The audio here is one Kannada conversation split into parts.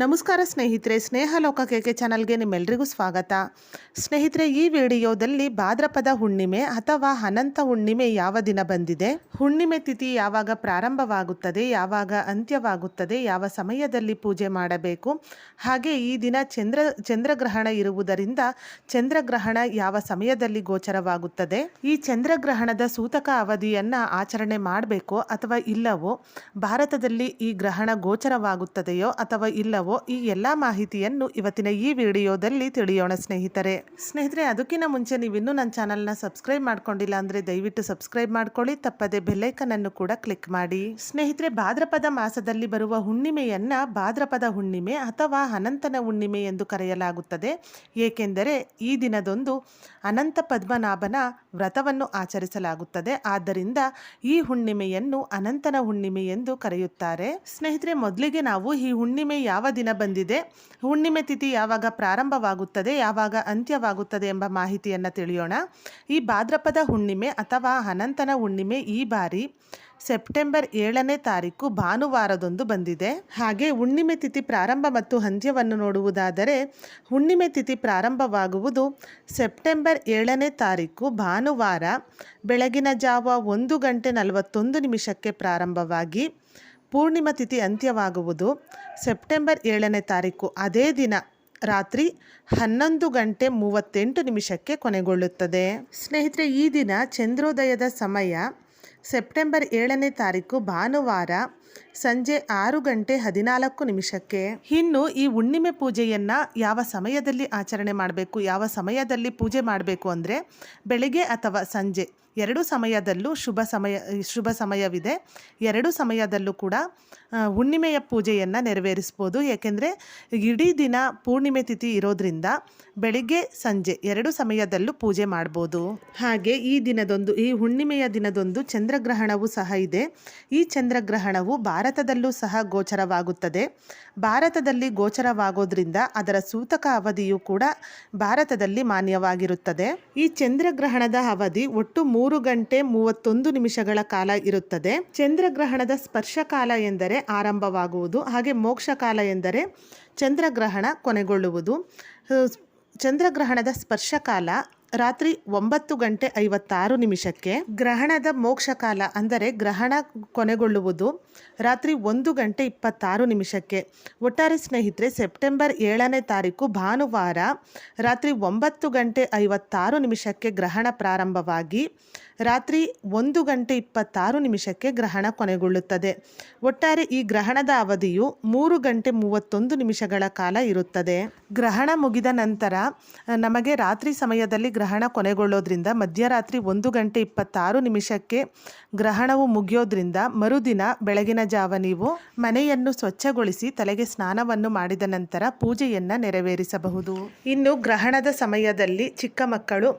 ನಮಸ್ಕಾರ ಸ್ನೇಹಿತರೆ ಸ್ನೇಹ ಲೋಕ ಕೆಕೆ ಚಾನಲ್ಗೆ ನಿಮ್ಮೆಲ್ರಿಗೂ ಸ್ವಾಗತ. ಸ್ನೇಹಿತರೆ, ಈ ವಿಡಿಯೋದಲ್ಲಿ ಭಾದ್ರಪದ ಹುಣ್ಣಿಮೆ ಅಥವಾ ಅನಂತ ಹುಣ್ಣಿಮೆ ಯಾವ ದಿನ ಬಂದಿದೆ? ಹುಣ್ಣಿಮೆ ತಿಥಿ ಯಾವಾಗ ಪ್ರಾರಂಭವಾಗುತ್ತದೆ, ಯಾವಾಗ ಅಂತ್ಯವಾಗುತ್ತದೆ, ಯಾವ ಸಮಯದಲ್ಲಿ ಪೂಜೆ ಮಾಡಬೇಕು? ಹಾಗೆ ಈ ದಿನ ಚಂದ್ರ, ಚಂದ್ರಗ್ರಹಣ ಇರುವುದರಿಂದ ಚಂದ್ರಗ್ರಹಣ ಯಾವ ಸಮಯದಲ್ಲಿ ಗೋಚರವಾಗುತ್ತದೆ? ಈ ಚಂದ್ರಗ್ರಹಣದ ಸೂತಕ ಅವಧಿಯನ್ನು ಆಚರಣೆ ಮಾಡಬೇಕೋ ಅಥವಾ ಇಲ್ಲವೋ, ಭಾರತದಲ್ಲಿ ಈ ಗ್ರಹಣ ಗೋಚರವಾಗುತ್ತದೆಯೋ ಅಥವಾ ಇಲ್ಲವೋ ಈ ಎಲ್ಲ ಮಾಹಿತಿಯನ್ನು ಇವತ್ತಿನ ಈ ವಿಡಿಯೋದಲ್ಲಿ ತಿಳಿಯೋಣ ಸ್ನೇಹಿತರೆ. ಸ್ನೇಹಿತರೆ, ಅದಕ್ಕಿಂತ ಮುಂಚೆ ನೀವು ಇನ್ನೂ ನನ್ನ ಚಾನಲ್ನ ಸಬ್ಸ್ಕ್ರೈಬ್ ಮಾಡ್ಕೊಂಡಿಲ್ಲ ಅಂದರೆ ದಯವಿಟ್ಟು ಸಬ್ಸ್ಕ್ರೈಬ್ ಮಾಡ್ಕೊಳ್ಳಿ, ತಪ್ಪದೆ ಬೆಲ್ಲೈಕನ್ ಅನ್ನು ಕೂಡ ಕ್ಲಿಕ್ ಮಾಡಿ. ಸ್ನೇಹಿತರೆ, ಭಾದ್ರಪದ ಮಾಸದಲ್ಲಿ ಬರುವ ಹುಣ್ಣಿಮೆಯನ್ನ ಭಾದ್ರಪದ ಹುಣ್ಣಿಮೆ ಅಥವಾ ಅನಂತನ ಹುಣ್ಣಿಮೆ ಎಂದು ಕರೆಯಲಾಗುತ್ತದೆ. ಏಕೆಂದರೆ, ಈ ದಿನದೊಂದು ಅನಂತ ಪದ್ಮನಾಭನ ವ್ರತವನ್ನು ಆಚರಿಸಲಾಗುತ್ತದೆ. ಆದ್ದರಿಂದ ಈ ಹುಣ್ಣಿಮೆಯನ್ನು ಅನಂತನ ಹುಣ್ಣಿಮೆ ಎಂದು ಕರೆಯುತ್ತಾರೆ. ಸ್ನೇಹಿತರೆ, ಮೊದಲಿಗೆ ನಾವು ಈ ಹುಣ್ಣಿಮೆ ಯಾವ ದಿನ ಬಂದಿದೆ. ಹುಣ್ಣಿಮೆ ತಿಥಿ ಯಾವಾಗ ಪ್ರಾರಂಭವಾಗುತ್ತದೆ, ಯಾವಾಗ ಅಂತ್ಯವಾಗುತ್ತದೆ ಎಂಬ ಮಾಹಿತಿಯನ್ನು ತಿಳಿಯೋಣ. ಈ ಭಾದ್ರಪದ ಹುಣ್ಣಿಮೆ ಅಥವಾ ಅನಂತನ ಹುಣ್ಣಿಮೆ ಈ ಬಾರಿ ಸೆಪ್ಟೆಂಬರ್ ಏಳನೇ ತಾರೀಕು ಭಾನುವಾರದೊಂದು ಬಂದಿದೆ. ಹಾಗೆ ಹುಣ್ಣಿಮೆ ತಿಥಿ ಪ್ರಾರಂಭ ಮತ್ತು ಅಂತ್ಯವನ್ನು ನೋಡುವುದಾದರೆ ಹುಣ್ಣಿಮೆ ತಿಥಿ ಪ್ರಾರಂಭವಾಗುವುದು ಸೆಪ್ಟೆಂಬರ್ ಏಳನೇ ತಾರೀಕು ಭಾನುವಾರ ಬೆಳಗಿನ ಜಾವ ಒಂದು ಗಂಟೆ ನಲವತ್ತೊಂದು ನಿಮಿಷಕ್ಕೆ ಪ್ರಾರಂಭವಾಗಿ ಪೂರ್ಣಿಮಾ ತಿಥಿ ಅಂತ್ಯವಾಗುವುದು ಸೆಪ್ಟೆಂಬರ್ ಏಳನೇ ತಾರೀಕು. ಅದೇ ದಿನ ರಾತ್ರಿ ಹನ್ನೊಂದು ಗಂಟೆ ಮೂವತ್ತೆಂಟು ನಿಮಿಷಕ್ಕೆ ಕೊನೆಗೊಳ್ಳುತ್ತದೆ. ಸ್ನೇಹಿತರೆ, ಈ ದಿನ ಚಂದ್ರೋದಯದ ಸಮಯ ಸೆಪ್ಟೆಂಬರ್ ಏಳನೇ ತಾರೀಕು ಭಾನುವಾರ ಸಂಜೆ ಆರು ಗಂಟೆ ಹದಿನಾಲ್ಕು ನಿಮಿಷಕ್ಕೆ. ಇನ್ನು ಈ ಹುಣ್ಣಿಮೆ ಪೂಜೆಯನ್ನು ಯಾವ ಸಮಯದಲ್ಲಿ ಆಚರಣೆ ಮಾಡಬೇಕು, ಯಾವ ಸಮಯದಲ್ಲಿ ಪೂಜೆ ಮಾಡಬೇಕು ಅಂದರೆ ಬೆಳಿಗ್ಗೆ ಅಥವಾ ಸಂಜೆ. ಎರಡು ಸಮಯದಲ್ಲೂ ಶುಭ ಸಮಯ, ಶುಭ ಸಮಯವಿದೆ. ಎರಡು ಸಮಯದಲ್ಲೂ ಕೂಡ ಹುಣ್ಣಿಮೆಯ ಪೂಜೆಯನ್ನು ನೆರವೇರಿಸ್ಬೋದು. ಏಕೆಂದರೆ ಇಡೀ ದಿನ ಪೂರ್ಣಿಮೆ ತಿಥಿ ಇರೋದ್ರಿಂದ ಬೆಳಿಗ್ಗೆ, ಸಂಜೆ ಎರಡು ಸಮಯದಲ್ಲೂ ಪೂಜೆ ಮಾಡ್ಬೋದು. ಹಾಗೆ ಈ ದಿನದೊಂದು, ಈ ಹುಣ್ಣಿಮೆಯ ದಿನದೊಂದು ಚಂದ್ರಗ್ರಹಣವೂ ಸಹ ಇದೆ. ಈ ಚಂದ್ರಗ್ರಹಣವು ಭಾರತದಲ್ಲೂ ಸಹ ಗೋಚರವಾಗುತ್ತದೆ. ಭಾರತದಲ್ಲಿ ಗೋಚರವಾಗೋದ್ರಿಂದ ಅದರ ಸೂತಕ ಅವಧಿಯು ಕೂಡ ಭಾರತದಲ್ಲಿ ಮಾನ್ಯವಾಗಿರುತ್ತದೆ. ಈ ಚಂದ್ರಗ್ರಹಣದ ಅವಧಿ ಒಟ್ಟು ಮೂರು ಗಂಟೆ ಮೂವತ್ತೊಂದು ನಿಮಿಷಗಳ ಕಾಲ ಇರುತ್ತದೆ. ಚಂದ್ರಗ್ರಹಣದ ಸ್ಪರ್ಶ ಕಾಲ ಎಂದರೆ ಆರಂಭವಾಗುವುದು, ಹಾಗೆ ಮೋಕ್ಷ ಕಾಲ ಎಂದರೆ ಚಂದ್ರಗ್ರಹಣ ಕೊನೆಗೊಳ್ಳುವುದು. ಚಂದ್ರಗ್ರಹಣದ ಸ್ಪರ್ಶ ಕಾಲ ರಾತ್ರಿ ಒಂಬತ್ತು ಗಂಟೆ ಐವತ್ತಾರು ನಿಮಿಷಕ್ಕೆ ಗ್ರಹಣದ ಮೋಕ್ಷಕಾಲ ಅಂದರೆ ಗ್ರಹಣ ಕೊನೆಗೊಳ್ಳುವುದು ರಾತ್ರಿ ಒಂದು ಗಂಟೆ ಇಪ್ಪತ್ತಾರು ನಿಮಿಷಕ್ಕೆ. ಒಟ್ಟಾರೆ ಸ್ನೇಹಿತರೆ, ಸೆಪ್ಟೆಂಬರ್ ಏಳನೇ ತಾರೀಕು ಭಾನುವಾರ ರಾತ್ರಿ ಒಂಬತ್ತು ಗಂಟೆ ಐವತ್ತಾರು ನಿಮಿಷಕ್ಕೆ ಗ್ರಹಣ ಪ್ರಾರಂಭವಾಗಿ ರಾತ್ರಿ ಒಂದು ಗಂಟೆ ಇಪ್ಪತ್ತಾರು ನಿಮಿಷಕ್ಕೆ ಗ್ರಹಣ ಕೊನೆಗೊಳ್ಳುತ್ತದೆ. ಒಟ್ಟಾರೆ ಈ ಗ್ರಹಣದ ಅವಧಿಯು ಮೂರು ಗಂಟೆ ಮೂವತ್ತೊಂದು ನಿಮಿಷಗಳ ಕಾಲ ಇರುತ್ತದೆ. ಗ್ರಹಣ ಮುಗಿದ ನಂತರ ನಮಗೆ ರಾತ್ರಿ ಸಮಯದಲ್ಲಿ ಗ್ರಹಣ ಕೊನೆಗೊಳ್ಳೋದ್ರಿಂದ ಮಧ್ಯರಾತ್ರಿ ಒಂದು ಗಂಟೆ ಇಪ್ಪತ್ತಾರು ನಿಮಿಷಕ್ಕೆ ಗ್ರಹಣವು ಮುಗಿಯೋದ್ರಿಂದ ಮರುದಿನ ಬೆಳಗಿನ ಜಾವ ನೀವು ಮನೆಯನ್ನು ಸ್ವಚ್ಛಗೊಳಿಸಿ ತಲೆಗೆ ಸ್ನಾನವನ್ನು ಮಾಡಿದ ನಂತರ ಪೂಜೆಯನ್ನು ನೆರವೇರಿಸಬಹುದು. ಇನ್ನು ಗ್ರಹಣದ ಸಮಯದಲ್ಲಿ ಚಿಕ್ಕ ಮಕ್ಕಳು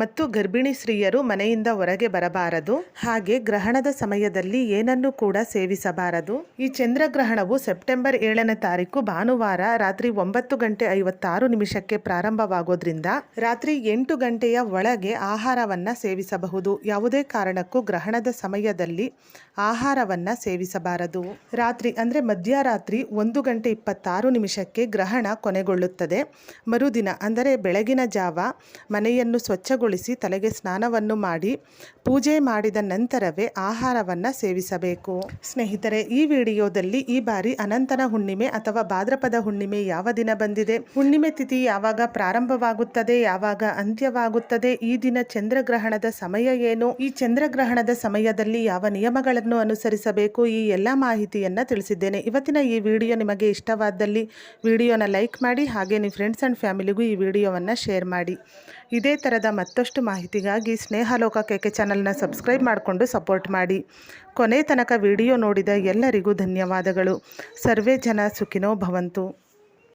ಮತ್ತು ಗರ್ಭಿಣಿ ಸ್ತ್ರೀಯರು ಮನೆಯಿಂದ ಹೊರಗೆ ಬರಬಾರದು. ಹಾಗೆ ಗ್ರಹಣದ ಸಮಯದಲ್ಲಿ ಏನನ್ನು ಕೂಡ ಸೇವಿಸಬಾರದು. ಈ ಚಂದ್ರಗ್ರಹಣವು ಸೆಪ್ಟೆಂಬರ್ ಏಳನೇ ತಾರೀಕು ಭಾನುವಾರ ರಾತ್ರಿ ಒಂಬತ್ತು ಗಂಟೆ ಐವತ್ತಾರು ನಿಮಿಷಕ್ಕೆ ಪ್ರಾರಂಭವಾಗೋದ್ರಿಂದ ರಾತ್ರಿ ಎಂಟು ಗಂಟೆಯ ಒಳಗೆ ಆಹಾರವನ್ನು ಸೇವಿಸಬಹುದು. ಯಾವುದೇ ಕಾರಣಕ್ಕೂ ಗ್ರಹಣದ ಸಮಯದಲ್ಲಿ ಆಹಾರವನ್ನು ಸೇವಿಸಬಾರದು. ರಾತ್ರಿ ಅಂದರೆ ಮಧ್ಯರಾತ್ರಿ ಒಂದು ಗಂಟೆ ಇಪ್ಪತ್ತಾರು ನಿಮಿಷಕ್ಕೆ ಗ್ರಹಣ ಕೊನೆಗೊಳ್ಳುತ್ತದೆ. ಮರುದಿನ ಅಂದರೆ ಬೆಳಗಿನ ಜಾವ ಮನೆಯನ್ನು ಸ್ವಚ್ಛಗೊಳಿಸಿ ತಲೆಗೆ ಸ್ನಾನವನ್ನು ಮಾಡಿ ಪೂಜೆ ಮಾಡಿದ ನಂತರವೇ ಆಹಾರವನ್ನು ಸೇವಿಸಬೇಕು. ಸ್ನೇಹಿತರೆ, ಈ ವಿಡಿಯೋದಲ್ಲಿ ಈ ಬಾರಿ ಅನಂತನ ಹುಣ್ಣಿಮೆ ಅಥವಾ ಭಾದ್ರಪದ ಹುಣ್ಣಿಮೆ ಯಾವ ದಿನ ಬಂದಿದೆ? ಹುಣ್ಣಿಮೆ ತಿಥಿ ಯಾವಾಗ ಪ್ರಾರಂಭವಾಗುತ್ತದೆ? ಯಾವಾಗ ಅಂತ್ಯವಾಗುತ್ತದೆ ಈ ದಿನ ಚಂದ್ರಗ್ರಹಣದ ಸಮಯ ಏನು? ಈ ಚಂದ್ರಗ್ರಹಣದ ಸಮಯದಲ್ಲಿ ಯಾವ ನಿಯಮಗಳನ್ನು ಅನುಸರಿಸಬೇಕು? ಈ ಎಲ್ಲ ಮಾಹಿತಿಯನ್ನು ತಿಳಿಸಿದ್ದೇನೆ. ಇವತ್ತಿನ ಈ ವಿಡಿಯೋ ನಿಮಗೆ ಇಷ್ಟವಾದಲ್ಲಿ ವಿಡಿಯೋನ ಲೈಕ್ ಮಾಡಿ, ಹಾಗೆ ನಿಮ್ಮ ಫ್ರೆಂಡ್ಸ್ ಆ್ಯಂಡ್ ಫ್ಯಾಮಿಲಿಗೂ ಈ ವಿಡಿಯೋವನ್ನು ಶೇರ್ ಮಾಡಿ. ಇದೇ ಥರದ ಮತ್ತಷ್ಟು ಮಾಹಿತಿಗಾಗಿ ಸ್ನೇಹಲೋಕ ಕೆಕೆ ಚಾನಲ್ನ ಸಬ್ಸ್ಕ್ರೈಬ್ ಮಾಡಿಕೊಂಡು ಸಪೋರ್ಟ್ ಮಾಡಿ. ಕೊನೆ ತನಕ ವಿಡಿಯೋ ನೋಡಿದ ಎಲ್ಲರಿಗೂ ಧನ್ಯವಾದಗಳು. ಸರ್ವೇ ಜನ ಸುಖಿನೋ ಭವಂತು.